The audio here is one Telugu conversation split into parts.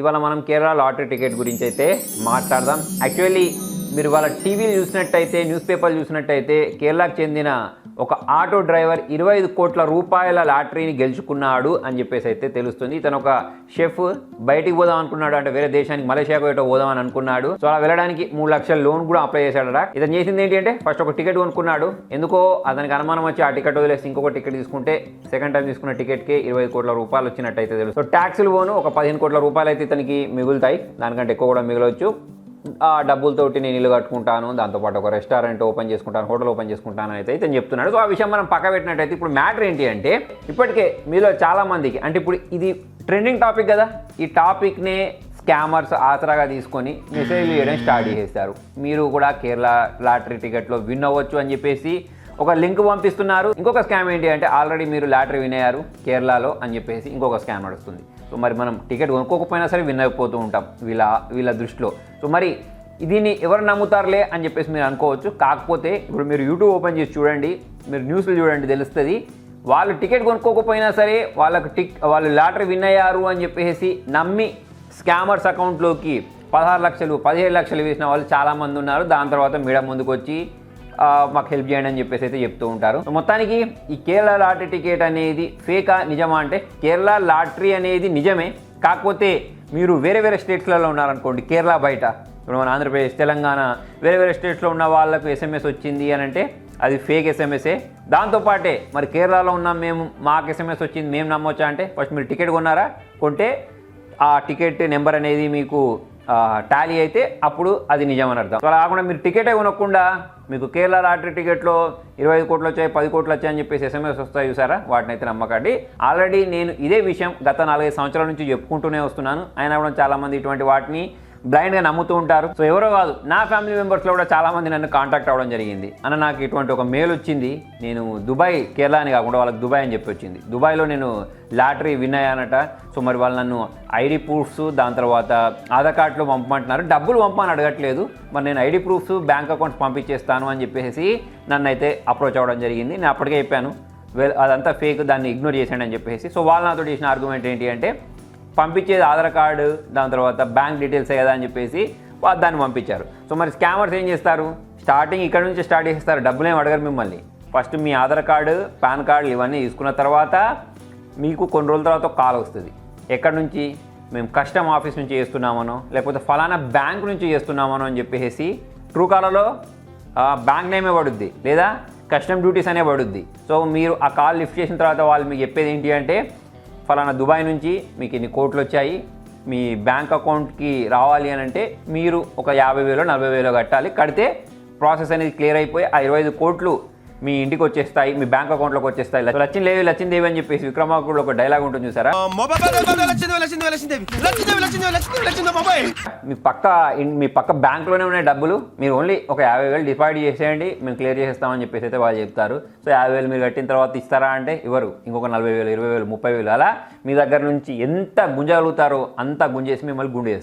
ఇవాళ మనం కేరళ లాటరీ టికెట్ గురించి అయితే మాట్లాడదాం. యాక్చువల్లీ మీరు వాళ్ళ టీవీలు చూసినట్టయితే న్యూస్ పేపర్లు చూసినట్టయితే కేరళకు చెందిన ఒక ఆటో డ్రైవర్ ఇరవై ఐదు కోట్ల రూపాయల లాటరీని గెలుచుకున్నాడు అని చెప్పేసి అయితే తెలుస్తుంది. ఇతను ఒక షెఫ్ బయటికి పోదాం అనుకున్నాడు అంటే వేరే దేశానికి మలేషియాకు ఏటో పోదాం అని అనుకున్నాడు. సో అలా వెళ్ళడానికి మూడు లక్షల లోన్ కూడా అప్లై చేశాడట. ఇతను చేసింది ఏంటి అంటే ఫస్ట్ ఒక టికెట్ కొనుక్కున్నాడు. ఎందుకో అతనికి అనుమానం వచ్చి ఆ టికెట్ వదిలేసి ఇంకొక టికెట్ తీసుకుంటే సెకండ్ టైం తీసుకున్న టికెట్కి ఇరవై ఐదు కోట్ల రూపాయలు వచ్చినట్టయితే తెలుసు సో ట్యాక్సులు పోను ఒక పదిహేను కోట్ల రూపాయలు అయితే ఇతనికి మిగులుతాయి. దానికంటే ఎక్కువ కూడా మిగలవచ్చు. ఆ డబ్బులతోటి నేను ఇల్లు కట్టుకుంటాను దాంతోపాటు ఒక రెస్టారెంట్ ఓపెన్ చేసుకుంటాను హోటల్ ఓపెన్ చేసుకుంటాను అయితే ఇతను చెప్తున్నాడు. సో ఆ విషయం మనం పక్క పెట్టినట్టయితే ఇప్పుడు మ్యాటర్ ఏంటి అంటే ఇప్పటికే మీలో చాలా మందికి అంటే ఇప్పుడు ఇది ట్రెండింగ్ టాపిక్ కదా ఈ టాపిక్నే స్కామర్స్ ఆసరాగా తీసుకొని మెసేజ్లు చేయడం స్టార్ట్ చేసేస్తారు మీరు కూడా కేరళ లాటరీ టికెట్లో విన్ అవ్వచ్చు అని చెప్పేసి ఒక లింక్ పంపిస్తున్నారు. ఇంకొక స్కామ్ ఏంటి అంటే ఆల్రెడీ మీరు లాటరీ విన్ అయ్యారు కేరళలో అని చెప్పేసి ఇంకొక స్కామ్ నడుస్తుంది. సో మరి మనం టికెట్ కొనుక్కోకపోయినా సరే విన్ అయిపోతూ ఉంటాం వీళ్ళ వీళ్ళ దృష్టిలో. సో మరి దీన్ని ఎవరు నమ్ముతారులే అని చెప్పేసి మీరు అనుకోవచ్చు. కాకపోతే ఇప్పుడు మీరు యూట్యూబ్ ఓపెన్ చేసి చూడండి మీరు న్యూస్లు చూడండి తెలుస్తుంది. వాళ్ళు టికెట్ కొనుక్కోకపోయినా సరే వాళ్ళకు టిక్ వాళ్ళు లాటరీ విన్ అయ్యారు అని చెప్పేసి నమ్మి స్కామర్స్ అకౌంట్లోకి పదహారు లక్షలు పదిహేడు లక్షలు వేసిన వాళ్ళు చాలామంది ఉన్నారు. దాని తర్వాత మీడియా ముందుకు వచ్చి మాకు హెల్ప్ చేయండి అని చెప్పేసి అయితే చెప్తూ ఉంటారు. మొత్తానికి ఈ కేరళ లాటరీ టికెట్ అనేది ఫేకా నిజమా అంటే కేరళ లాటరీ అనేది నిజమే. కాకపోతే మీరు వేరే వేరే స్టేట్స్లలో ఉన్నారనుకోండి కేరళ బయట. ఇప్పుడు మన ఆంధ్రప్రదేశ్ తెలంగాణ వేరే వేరే స్టేట్స్లో ఉన్న వాళ్ళకు ఎస్ఎంఎస్ వచ్చింది అని అంటే అది ఫేక్ ఎస్ఎంఎస్ఏ దాంతోపాటే మరి కేరళలో ఉన్నాం మేము మాకు ఎస్ఎంఎస్ వచ్చింది మేము నమ్మొచ్చా అంటే ఫస్ట్ మీరు టికెట్ కొన్నారా? కొంటే ఆ టికెట్ నెంబర్ అనేది మీకు టాలీ అయితే అప్పుడు అది నిజం అని అర్థం. అలా కాకుండా మీరు టికెటే కొనకుండా మీకు కేరళ లాటరీ టికెట్లో ఇరవై ఐదు కోట్లు వచ్చాయి పది కోట్లు వచ్చాయని చెప్పేసి ఎస్ఎంఎస్ వస్తాయి చూసారా? వాటిని అయితే నమ్మకండి. ఆల్రెడీ నేను ఇదే విషయం గత నాలుగైదు సంవత్సరాల నుంచి చెప్పుకుంటూనే వస్తున్నాను. అయినా కూడా చాలామంది ఇటువంటి వాటిని బ్లైండ్గా నమ్ముతూ ఉంటారు. సో ఎవరో కాదు నా ఫ్యామిలీ మెంబర్స్లో కూడా చాలామంది నన్ను కాంటాక్ట్ అవ్వడం జరిగింది. అన్న నాకు ఇటువంటి ఒక మెయిల్ వచ్చింది. నేను దుబాయ్ కేరళ అని కాకుండా వాళ్ళకి దుబాయ్ అని చెప్పి వచ్చింది. దుబాయ్లో నేను లాటరీ విన్ అయ్యానట. సో మరి వాళ్ళు నన్ను ఐడి ప్రూఫ్స్ దాని తర్వాత ఆధార్ కార్డులో పంపమంటున్నారు. డబ్బులు పంపని అడగట్లేదు. మరి నేను ఐడి ప్రూఫ్స్ బ్యాంక్ అకౌంట్స్ పంపించేస్తాను అని చెప్పేసి నన్ను అయితే అప్రోచ్ అవ్వడం జరిగింది. నేను అప్పటికే చెప్పాను వెల్ అదంతా ఫేక్ దాన్ని ఇగ్నోర్ చేసాడని అని చెప్పేసి. సో వాళ్ళు నాతో చేసిన ఆర్గ్యుమెంట్ ఏంటి అంటే పంపించేది ఆధార్ కార్డు దాని తర్వాత బ్యాంక్ డీటెయిల్స్ కదా అని చెప్పేసి వాళ్ళు దాన్ని పంపించారు. సో మరి స్కామర్స్ ఏం చేస్తారు? స్టార్టింగ్ ఇక్కడ నుంచి స్టార్ట్ చేస్తారు. డబ్బులు ఏమి అడగరు మిమ్మల్ని. ఫస్ట్ మీ ఆధార్ కార్డు పాన్ కార్డు ఇవన్నీ తీసుకున్న తర్వాత మీకు కొన్ని రోజుల తర్వాత కాల్ వస్తుంది. ఎక్కడి నుంచి? మేము కస్టమ్ ఆఫీస్ నుంచి చేస్తున్నామనో లేకపోతే ఫలానా బ్యాంక్ నుంచి చేస్తున్నామనో అని చెప్పేసి ట్రూ కాలలో బ్యాంక్ నేమే పడుద్ది. లేదా కస్టమ్ డ్యూటీస్ అనే పడుద్ది. సో మీరు ఆ కాల్ లిఫ్ట్ చేసిన తర్వాత వాళ్ళు మీకు చెప్పేది ఏంటి అంటే ఫలానా దుబాయ్ నుంచి మీకు ఇన్ని కోట్లు వచ్చాయి. మీ బ్యాంక్ అకౌంట్కి రావాలి అని అంటే మీరు ఒక యాభై వేలో నలభై వేలో కట్టాలి. కడితే ప్రాసెస్ అనేది క్లియర్ అయిపోయి ఆ ఇరవై ఐదు కోట్లు మీ ఇంటికి వచ్చేస్తాయి మీ బ్యాంక్ అకౌంట్లోకి వచ్చేస్తాయి. లక్ష్మీ లేవి లక్ష్మీ దేవి అని చెప్పేసి విక్రమార్కుడు ఒక డైలాగ్ ఉంటుంది చూసారా? మీ పక్క మీ పక్క బ్యాంక్లోనే ఉన్నాయి డబ్బులు. మీరు ఓన్లీ ఒక యాభై వేలు డిపాజిట్ చేసేయండి మేము క్లియర్ చేసేస్తామని చెప్పేసి అయితే వాళ్ళు చెప్తారు. సో యాభై వేలు మీరు కట్టిన తర్వాత ఇస్తారా అంటే ఇవ్వరు. ఇంకొక నలభై వేలు ఇరవై వేలు ముప్పై వేలు అలా మీ దగ్గర నుంచి ఎంత గుంజగలుగుతారో అంత గుంజేసి మిమ్మల్ని గుండె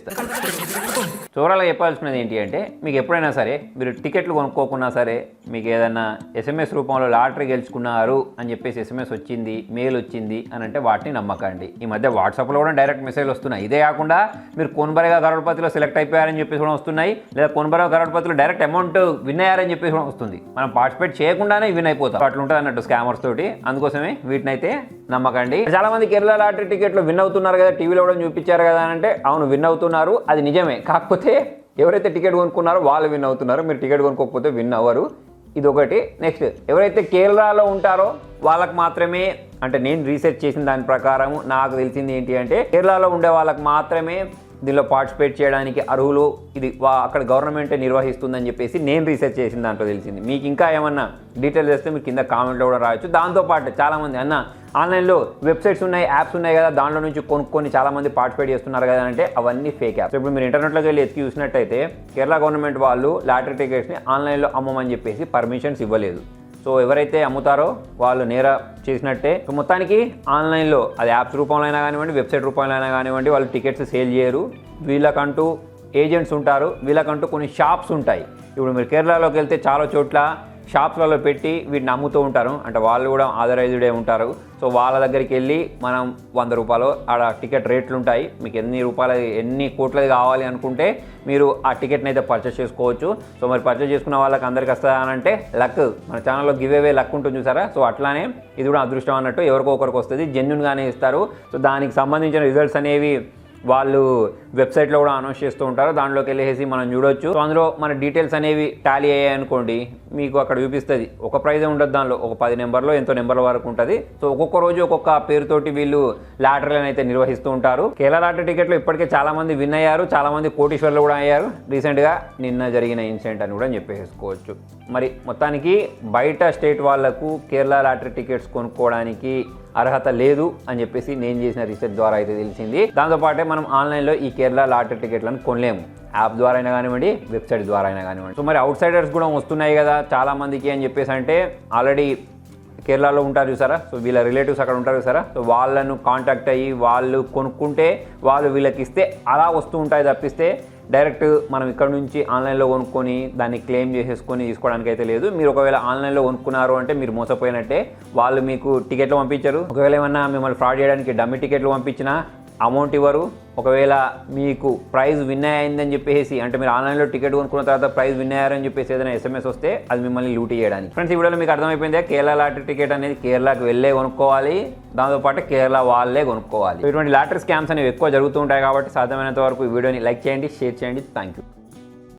చివరలో చెప్పాల్సినది ఏంటి అంటే మీకు ఎప్పుడైనా సరే మీరు టికెట్లు కొనుక్కోకున్నా సరే మీకు ఏదైనా ఎస్ఎంఎస్ రూపంలో లాటరీ గెలుచుకున్నారు అని చెప్పేసి ఎస్ఎంఎస్ వచ్చింది మెయిల్ వచ్చింది అని అంటే వాటిని నమ్మకండి. ఈ మధ్య వాట్సాప్లో కూడా డైరెక్ట్ మెసేజ్లు వస్తున్నాయి. ఇదే కాకుండా మీరు కొనుబరిగా కరోడ్పతిలో సెలెక్ట్ అయిపోయారని చెప్పేసి కూడా వస్తున్నాయి. లేదా కొనుబరిగా కరోడ్పతిలో డైరెక్ట్ అమౌంట్ విన్ అయ్యారని చెప్పేసి కూడా వస్తుంది. మనం పార్టిసిపేట్ చేయకుండానే విన్ అయిపోతాం. అట్లా ఉంటుంది అన్నట్టు స్కామర్స్ తోటి. అందుకోసమే వీటిని అయితే నమ్మకండి. చాలా మంది కేరళ లాటరీ టికెట్లు విన్ అవుతున్నారు కదా టీవీలో కూడా చూపించారు కదా అని అంటే అవును విన్ అవుతున్నారు. అది నిజమే. కాకపోతే ఎవరైతే టికెట్ కొనుక్కున్నారో వాళ్ళు విన్ అవుతున్నారు. మీరు టికెట్ కొనుక్కోకపోతే విన్ అవ్వరు. ఇది ఒకటి నెక్స్ట్ ఎవరైతే కేరళలో ఉంటారో వాళ్ళకి మాత్రమే అంటే నేను రీసెర్చ్ చేసిన దాని ప్రకారం నాకు తెలిసింది ఏంటి అంటే కేరళలో ఉండే వాళ్ళకి మాత్రమే దీనిలో పార్టిసిపేట్ చేయడానికి అర్హులు? ఇది వా- అక్కడ గవర్నమెంటే నిర్వహిస్తుందని చెప్పేసి నేను రీసెర్చ్ చేసిన దాంట్లో తెలిసింది. మీకు ఇంకా ఏమన్నా డీటెయిల్స్ చేస్తే మీరు కింద కామెంట్లో కూడా రాయొచ్చు. దాంతోపాటు చాలామంది అన్న ఆన్లైన్లో వెబ్సైట్స్ ఉన్నాయి యాప్స్ ఉన్నాయి కదా దాంట్లో నుంచి కొనుక్కొని చాలామంది పార్టిసిపేట్ చేస్తున్నారు కదా అంటే అవన్నీ ఫేక్ యాప్స్ ఇప్పుడు మీరు ఇంటర్నెట్లోకి వెళ్ళి ఎత్తి చూసినట్టయితే కేరళ గవర్నమెంట్ వాళ్ళు లాటరీ టికెట్స్ని ఆన్లైన్లో అమ్మమని చెప్పేసి పర్మిషన్స్ ఇవ్వలేదు. సో ఎవరైతే అమ్ముతారో వాళ్ళు నేర చేసినట్టే. సో మొత్తానికి ఆన్లైన్లో అది యాప్స్ రూపంలో అయినా కానివ్వండి వెబ్సైట్ రూపంలో అయినా కానివ్వండి వాళ్ళు టికెట్స్ సేల్ చేయరు. వీళ్ళకంటూ ఏజెంట్స్ ఉంటారు. వీళ్ళకంటూ కొన్ని షాప్స్ ఉంటాయి. ఇప్పుడు మీరు కేరళలోకి వెళ్తే చాలా చోట్ల షాప్స్లలో పెట్టి వీటిని అమ్ముతూ ఉంటారు. అంటే వాళ్ళు కూడా ఆథరైజ్డే ఉంటారు. సో వాళ్ళ దగ్గరికి వెళ్ళి మనం వంద రూపాయలు ఆడ టికెట్ రేట్లు ఉంటాయి మీకు ఎన్ని రూపాయలు ఎన్ని కోట్లది కావాలి అనుకుంటే మీరు ఆ టికెట్ని అయితే పర్చేస్ చేసుకోవచ్చు. సో మరి పర్చేస్ చేసుకున్న వాళ్ళకి అందరికి వస్తుందా అని అంటే లక్. మన ఛానల్లో గివ్ అవే లక్ ఉంటుంది చూసారా? సో అట్లానే ఇది కూడా అదృష్టం అన్నట్టు ఎవరికో ఒకరికి వస్తుంది. జెన్యున్గానే ఇస్తారు. సో దానికి సంబంధించిన రిజల్ట్స్ అనేవి వాళ్ళు వెబ్సైట్లో కూడా అనౌన్స్ చేస్తూ ఉంటారు. దాంట్లోకి వెళ్ళేసి మనం చూడొచ్చు. సో అందులో మన డీటెయిల్స్ అనేవి టాలీ అయ్యాయి అనుకోండి మీకు అక్కడ చూపిస్తుంది. ఒక ప్రైజే ఉండదు దానిలో ఒక పది నెంబర్లో ఎంతో నెంబర్ల వరకు ఉంటుంది. సో ఒక్కొక్క రోజు ఒక్కొక్క పేరుతోటి వీళ్ళు లాటరీలను అయితే నిర్వహిస్తూ ఉంటారు. కేరళ లాటరీ టికెట్లు ఇప్పటికే చాలామంది విన్ అయ్యారు. చాలామంది కోటీశ్వర్లు కూడా అయ్యారు. రీసెంట్గా నిన్న జరిగిన ఇన్సిడెంట్ అని కూడా చెప్పేసుకోవచ్చు. మరి మొత్తానికి బయట స్టేట్ వాళ్ళకు కేరళ లాటరీ టికెట్స్ కొనుక్కోవడానికి అర్హత లేదు అని చెప్పేసి నేను చేసిన రీసెర్చ్ ద్వారా అయితే తెలిసింది. దాంతోపాటే మనం ఆన్లైన్లో ఈ కేరళ లాటరీ టికెట్లను కొనలేము. యాప్ ద్వారా అయినా కానివ్వండి వెబ్సైట్ ద్వారా అయినా కానివ్వండి. సో మరి అవుట్ సైడర్స్ కూడా వస్తున్నాయి కదా చాలామందికి అని చెప్పేసి అంటే ఆల్రెడీ కేరళలో ఉంటారు చూసారా? సో వీళ్ళ రిలేటివ్స్ అక్కడ ఉంటారు చూసారా? సో వాళ్ళను కాంటాక్ట్ అయ్యి వాళ్ళు కొనుక్కుంటే వాళ్ళు వీళ్ళకి ఇస్తే అలా వస్తూ ఉంటాయి తప్పిస్తే డైరెక్ట్ మనం ఇక్కడ నుంచి ఆన్లైన్లో కొనుక్కొని దాన్ని క్లెయిమ్ చేసేసుకొని తీసుకోవడానికి అయితే లేదు. మీరు ఒకవేళ ఆన్లైన్లో కొనుక్కున్నారు అంటే మీరు మోసపోయినట్టే వాళ్ళు మీకు టికెట్లు పంపించరు. ఒకవేళ ఏమన్నా మిమ్మల్ని ఫ్రాడ్ చేయడానికి డమ్మి టికెట్లు పంపించినా అమౌంట్ ఇవ్వరు. ఒకవేళ మీకు ప్రైజ్ విన్ అయిందని చెప్పేసి అంటే మీరు ఆన్లైన్లో టికెట్ కొనుక్కున్న తర్వాత ప్రైజ్ విన్ అయ్యారని చెప్పేసి ఏదైనా ఎస్ఎంఎస్ వస్తే అది మిమ్మల్ని లూట్ చేయడానికి. ఫ్రెండ్స్ ఈ వీడియోలో మీకు అర్థమైపోయిందే? కేరళ లాటరీ టికెట్ అనేది కేరళకు వెళ్ళే కొనుక్కోవాలి. దాంతోపాటు కేరళ వాళ్ళే కొనుక్కోవాలి. ఇటువంటి లాటరీ స్కామ్స్ అనేవి ఎక్కువ జరుగుతూ ఉంటాయి కాబట్టి సాధ్యమైనంత వరకు ఈ వీడియోని లైక్ చేయండి షేర్ చేయండి. Thank you